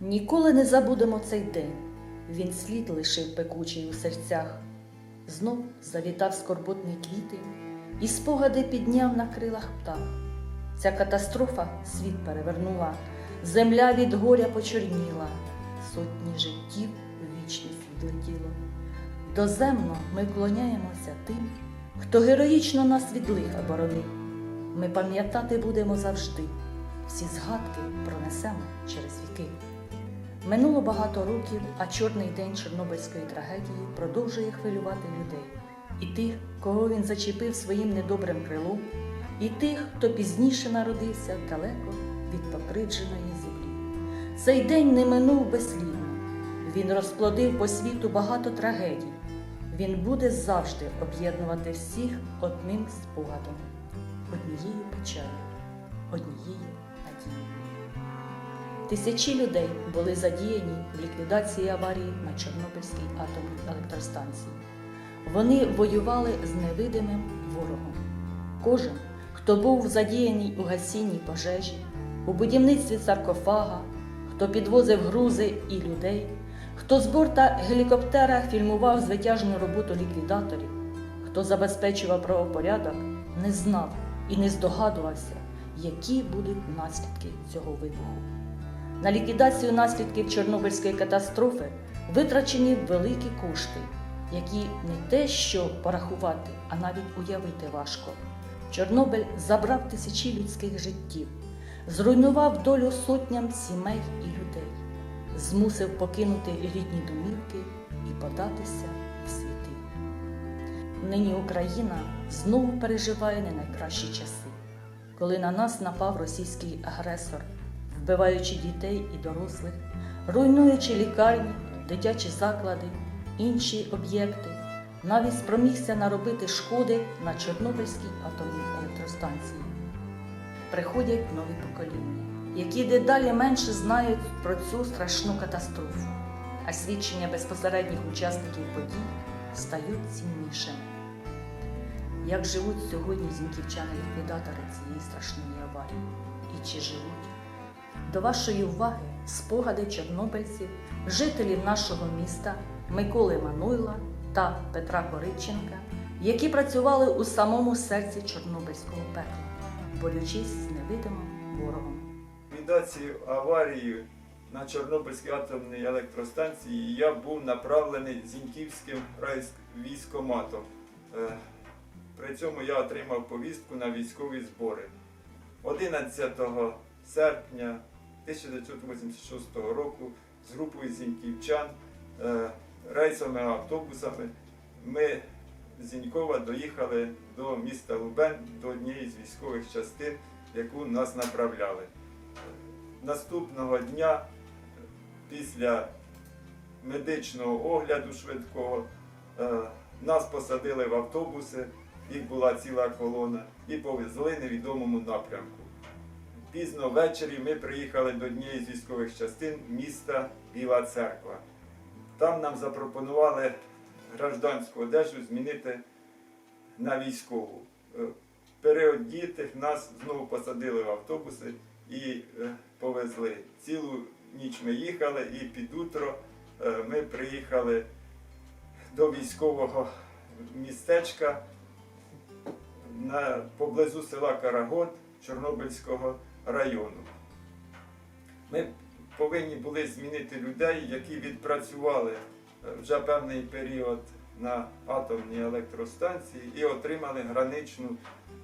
Ніколи не забудемо цей день. Він слід лишив пекучий у серцях. Знов завітав скорботний квіти, і спогади підняв на крилах птах. Ця катастрофа світ перевернула, земля від горя почорніла, сотні життів у вічність відлетіло. Доземно ми вклоняємося тим, хто героїчно нас від лиха боронив. Ми пам'ятати будемо завжди, всі згадки пронесемо через віки. Минуло багато років, а чорний день Чорнобильської трагедії продовжує хвилювати людей. І тих, кого він зачепив своїм недобрим крилом, і тих, хто пізніше народився далеко від покридженої землі. Цей день не минув безслідно. Він розплодив по світу багато трагедій. Він буде завжди об'єднувати всіх одним спогадом, однією печалю, однією надією. Тисячі людей були задіяні в ліквідації аварії на Чорнобильській атомній електростанції. Вони воювали з невидимим ворогом. Кожен, хто був задіяний у гасінні пожежі, у будівництві саркофага, хто підвозив грузи і людей, хто з борта гелікоптера фільмував звитяжну роботу ліквідаторів, хто забезпечував правопорядок, не знав і не здогадувався, які будуть наслідки цього вибуху. На ліквідацію наслідків Чорнобильської катастрофи витрачені великі кошти, які не те, що порахувати, а навіть уявити важко. Чорнобиль забрав тисячі людських життів, зруйнував долю сотням сімей і людей, змусив покинути рідні домівки і податися в світи. Нині Україна знову переживає не найкращі часи, коли на нас напав російський агресор вбиваючи дітей і дорослих, руйнуючи лікарні, дитячі заклади, інші об'єкти, навіть спромігся наробити шкоди на Чорнобильській атомній електростанції. Приходять нові покоління, які дедалі менше знають про цю страшну катастрофу, а свідчення безпосередніх учасників подій стають ціннішими. Як живуть сьогодні зінківчани-ліквідатори цієї страшної аварії? І чи живуть? До вашої уваги спогади чорнобильців, жителів нашого міста Миколи Мануйла та Петра Кориченка, які працювали у самому серці Чорнобильського пекла, борючись з невидимим ворогом. ліквідації аварії на Чорнобильській атомній електростанції я був направлений Зіньківським райвійськоматом. Е, При цьому я отримав повістку на військові збори. 11 серпня 1986 року з групою зіньківчан е, рейсовими автобусами ми з Зінькова доїхали до міста Лубен, до однієї з військових частин, яку нас направляли. Наступного дня, після медичного огляду швидкого, е, нас посадили в автобуси, їх була ціла колона, і повезли невідомому напрямку. Пізно ввечері ми приїхали до однієї з військових частин міста Біла Церква. Там нам запропонували гражданську одежу змінити на військову. Е, Переодітих нас знову посадили в автобуси і е, повезли. Цілу ніч ми їхали, і під утро е, ми приїхали до військового містечка поблизу села Карагод Чорнобильського району. Ми повинні були змінити людей, які відпрацювали е, вже певний період на атомній електростанції і отримали граничну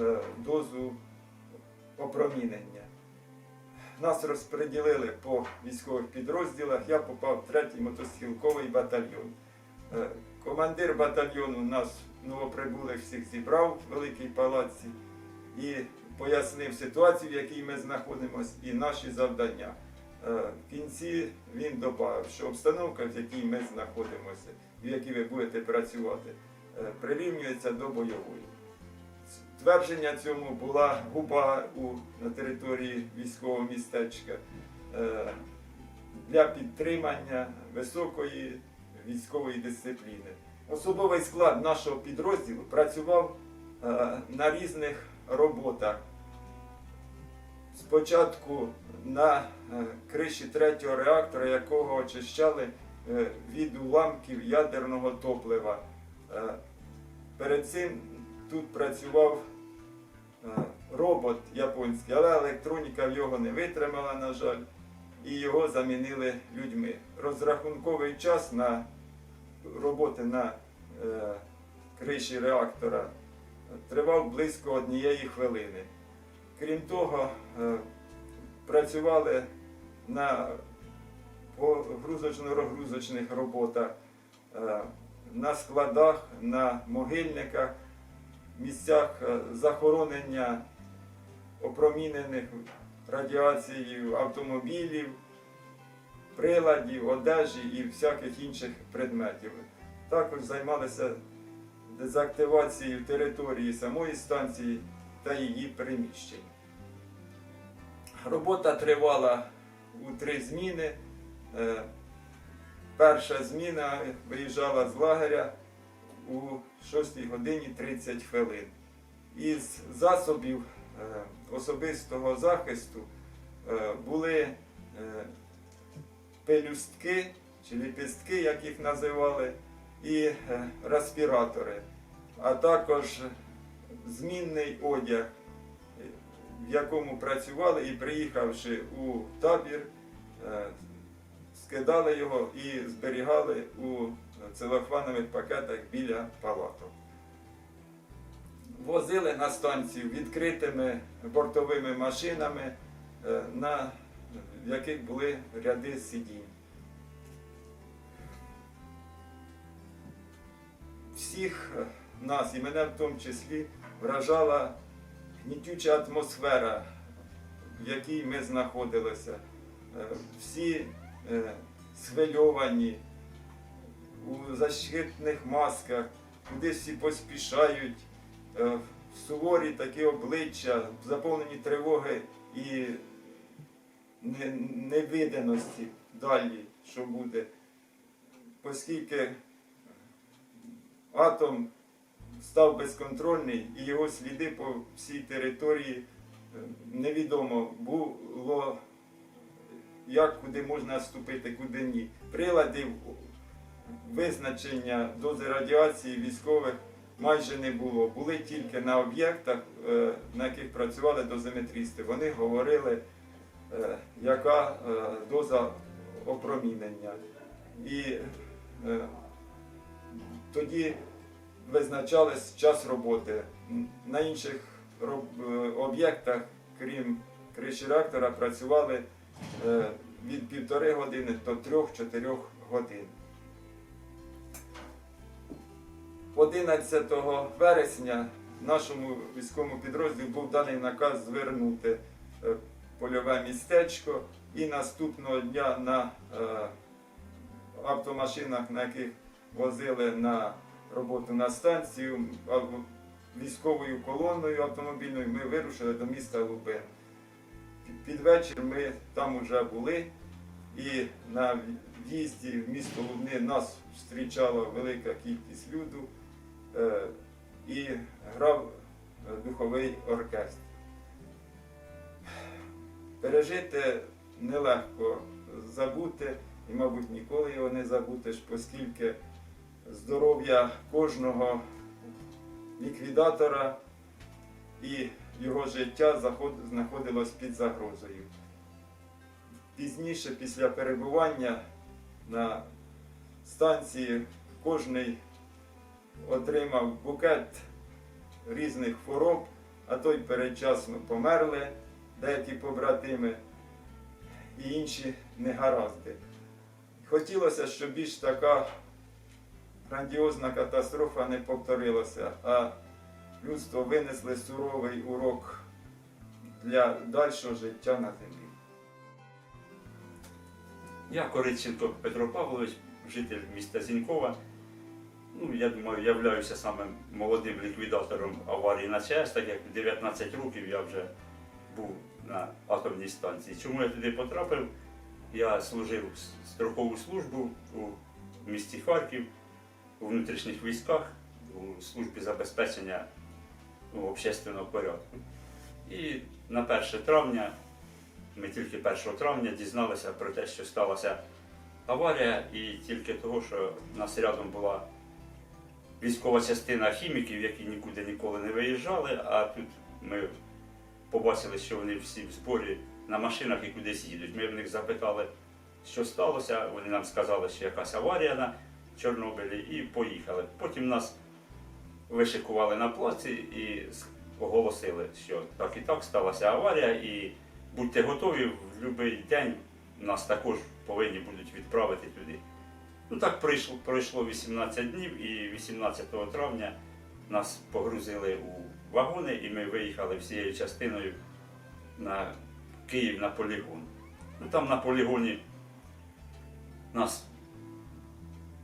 е, дозу опромінення. Нас розподілили по військових підрозділах. Я попав в третій мотострілковий батальйон. Е, Командир батальйону нас новоприбулих всіх зібрав в великій палаці і пояснив ситуацію, в якій ми знаходимося, і наші завдання. Е, В кінці він додав, що обстановка, в якій ми знаходимося, в якій ви будете працювати, е, прирівнюється до бойової. Твердження цьому була губа у, на території військового містечка е, для підтримання високої військової дисципліни. Особовий склад нашого підрозділу працював на різних роботах. спочатку на е, криші третього реактора, якого очищали е, від уламків ядерного топлива. Е, Перед цим тут працював робот японський, але електроніка його не витримала, на жаль, і його замінили людьми. Розрахунковий час на роботи на криші реактора тривав близько однієї хвилини. Крім того, е, працювали на погрузочно-розгрузочних роботах, е, на складах, на могильниках, місцях е, захоронення опромінених радіацією автомобілів, приладів, одежі і всяких інших предметів. Також займалися дезактивацією території самої станції та її приміщень. Робота тривала у три зміни. Е, Перша зміна виїжджала з лагеря у 6 годині 30 хвилин. Із засобів е, особистого захисту е, були пелюстки чи ліпістки, як їх називали, і е, респіратори, а також змінний одяг, в якому працювали і приїхавши у табір, е, скидали його і зберігали у целофанових пакетах біля палаток. Возили на станцію відкритими бортовими машинами, е, на яких були ряди сидінь. Всіх нас, і мене в тому числі, вражала гнітюча атмосфера, в якій ми знаходилися. Е, Всі е, схвильовані у защитних масках, кудись всі поспішають, е, суворі такі обличчя, заповнені тривоги і не- невидимості далі, що буде. Оскільки атом став безконтрольний і його сліди по всій території е, невідомо було, як куди можна вступити, куди ні. Приладів визначення дози радіації військових майже не було. Були тільки на об'єктах, е, на яких працювали дозиметристи. Вони говорили, е, яка доза опромінення. І тоді визначались час роботи. На інших е, об'єктах, крім криші реактора, працювали е, від півтори години до трьох-чотирьох годин. 11 вересня нашому військовому підрозділу був даний наказ звернути е, польове містечко і наступного дня на автомашинах, на яких возили на роботу на станцію військовою колоною автомобільною, ми вирушили до міста Лубен. Під- вечір ми там вже були, і на в'їзді в місто Лубни нас зустрічала велика кількість люду е, і грав духовий оркестр. Пережити нелегко забути, і, мабуть, ніколи його не забудеш, оскільки здоров'я кожного ліквідатора і його життя знаходилось під загрозою. Пізніше, після перебування на станції, кожний отримав букет різних хвороб, а то й передчасно померли деякі побратими і інші негаразди. Хотілося, щоб більш така грандіозна катастрофа не повторилася, а людство винесли суровий урок для дальшого життя на землі. Я Кориченко Петро Павлович, житель міста Зінькова. Ну, я думаю, являюся самим молодим ліквідатором аварії на ЧАЕС, так як 19 років я вже був на атомній станції. Чому я туди потрапив? Я служив с- строкову службу у місті Харків, у внутрішніх військах, у службі забезпечення ну, общественного порядку. І на 1 травня Ми тільки 1 травня дізналися про те, що сталася аварія, і тільки того, що у нас рядом була військова частина хіміків, які нікуди ніколи не виїжджали, а тут ми побачили, що вони всі в зборі на машинах і кудись їдуть. Ми в них запитали, що сталося. Вони нам сказали, що якась аварія на Чорнобилі, і поїхали. Потім нас вишикували на плаці і оголосили, що так і так сталася аварія, і будьте готові в будь-який день нас також повинні будуть відправити туди. Ну так пройшло, пройшло 18 днів, і 18 травня нас погрузили у вагони, і ми виїхали всією частиною на Київ на полігон. Ну там на полігоні нас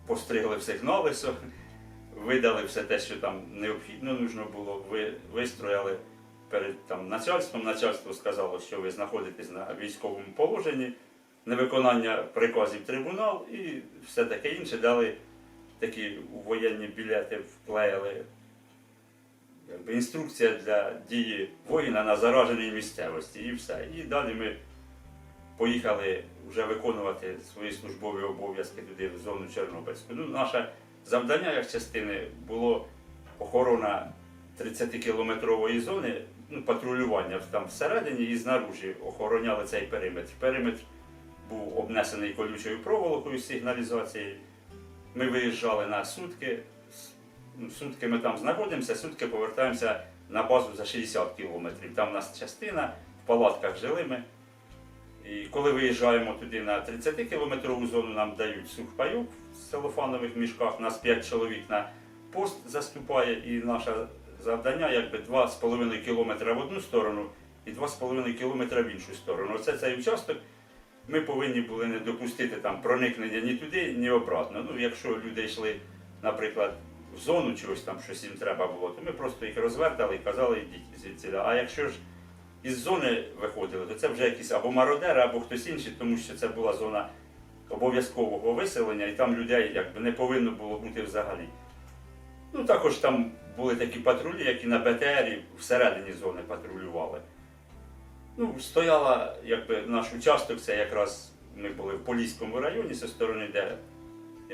постригли всіх на видали все те, що там необхідно нужно було, ви, вистрояли перед там, начальством. Начальство сказало, що ви знаходитесь на військовому положенні, невиконання приказів трибунал і все таке інше. Дали такі воєнні білети, вклеїли якби, інструкція для дії воїна на зараженій місцевості і все. І далі ми поїхали вже виконувати свої службові обов'язки туди в зону Чорнобильську. Ну, наше завдання як частини було охорона 30-кілометрової зони, ну, патрулювання там всередині і знаружі охороняли цей периметр. Периметр був обнесений колючою проволокою з сигналізації. Ми виїжджали на сутки. Ну, Сутки ми там знаходимося, сутки повертаємося на базу за 60 кілометрів. Там у нас частина, в палатках жили ми. І коли виїжджаємо туди на 30-кілометрову зону, нам дають сухпайок в целофанових мішках, нас 5 чоловік на пост заступає, і наше завдання якби 2,5 кілометра в одну сторону і 2,5 кілометра в іншу сторону. Оце цей участок. Ми повинні були не допустити там проникнення ні туди, ні обратно. Ну, якщо люди йшли, наприклад, в зону чогось там, щось їм треба було, то ми просто їх розвертали і казали, йдіть звідси. А якщо ж із зони виходили, то це вже якісь або мародери, або хтось інший, тому що це була зона обов'язкового виселення, і там людей якби не повинно було бути взагалі. Ну також там були такі патрулі, які на БТРі всередині зони патрулювали. Ну, стояла, якби наш участок, це якраз ми були в Поліському районі зі сторони, де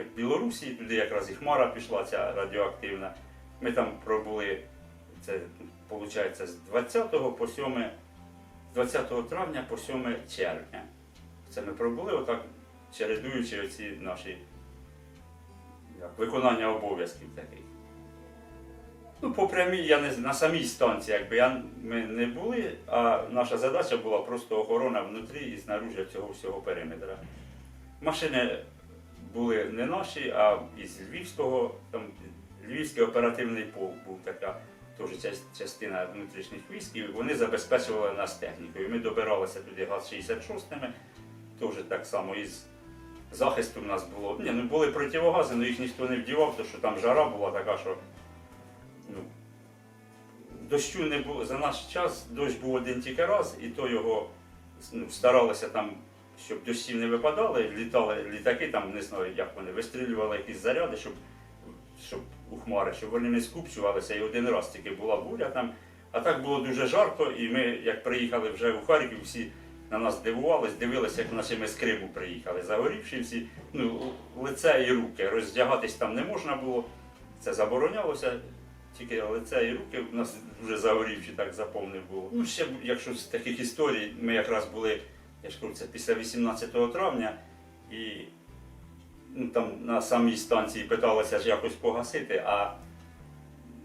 в Білорусі, туди якраз і Хмара пішла ця радіоактивна. Ми там пробули, це виходить, з 20 по 7, 20 травня по 7 червня. Це ми пробули отак, чередуючи оці наші як, виконання обов'язків таких. Ну, по прямій, я не на самій станції, якби я, ми не були, а наша задача була просто охорона внутрі і знаружі цього всього периметра. Машини були не наші, а із Львівського, там Львівський оперативний полк був така теж частина внутрішніх військ, і вони забезпечували нас технікою. Ми добиралися туди ГАЗ-66-ми, теж так само із захисту в нас було. Ні, ну були противогази, але їх ніхто не вдівав, тому що там жара була така, що ну, дощу не було. За наш час дощ був один тільки раз, і то його ну, старалися там, щоб дощі не випадали, літали літаки, там не знаю, як вони вистрілювали якісь заряди, щоб, щоб у хмари, щоб вони не скупчувалися. І один раз тільки була буря там. А так було дуже жарко, і ми, як приїхали вже у Харків, всі на нас дивувались, дивилися, як наче ми з Криму приїхали, загорівши всі, ну, лице і руки. Роздягатись там не можна було, це заборонялося. Тільки лице і руки в нас вже загорівші, так заповнив було. Ну, ще, якщо з таких історій, ми якраз були, я ж кажу, це після 18 травня, і ну, там на самій станції питалися ж якось погасити, а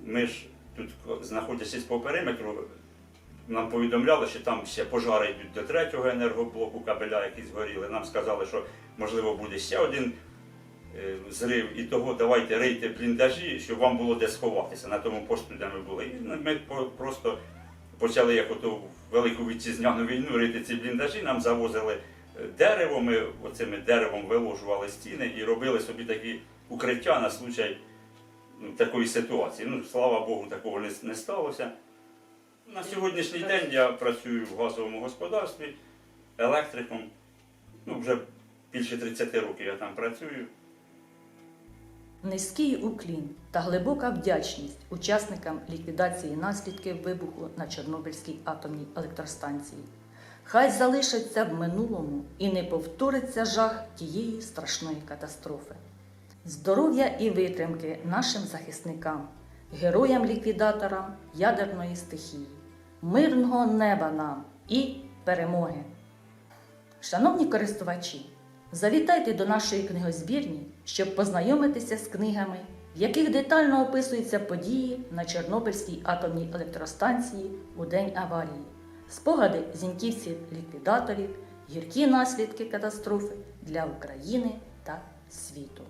ми ж тут, знаходячись по периметру, нам повідомляли, що там ще пожари йдуть до третього енергоблоку, кабеля якісь горіли. Нам сказали, що можливо буде ще один е, зрив, і того давайте рийте бліндажі, щоб вам було де сховатися на тому посту, де ми були. І ми просто почали як ото велику вітчизняну війну рити ці бліндажі, нам завозили е, дерево, ми оцими деревом виложували стіни і робили собі такі укриття на случай ну, такої ситуації. Ну, слава Богу, такого не, не сталося. На сьогоднішній день я працюю в газовому господарстві електриком. Ну, вже більше 30 років я там працюю. Низький уклін та глибока вдячність учасникам ліквідації наслідків вибуху на Чорнобильській атомній електростанції. хай залишиться в минулому і не повториться жах тієї страшної катастрофи. Здоров'я і витримки нашим захисникам, героям-ліквідаторам ядерної стихії, мирного неба нам і перемоги! Шановні користувачі, завітайте до нашої книгозбірні, щоб познайомитися з книгами, в яких детально описуються події на Чорнобильській атомній електростанції у день аварії, спогади зіньківців-ліквідаторів, гіркі наслідки катастрофи для України та світу.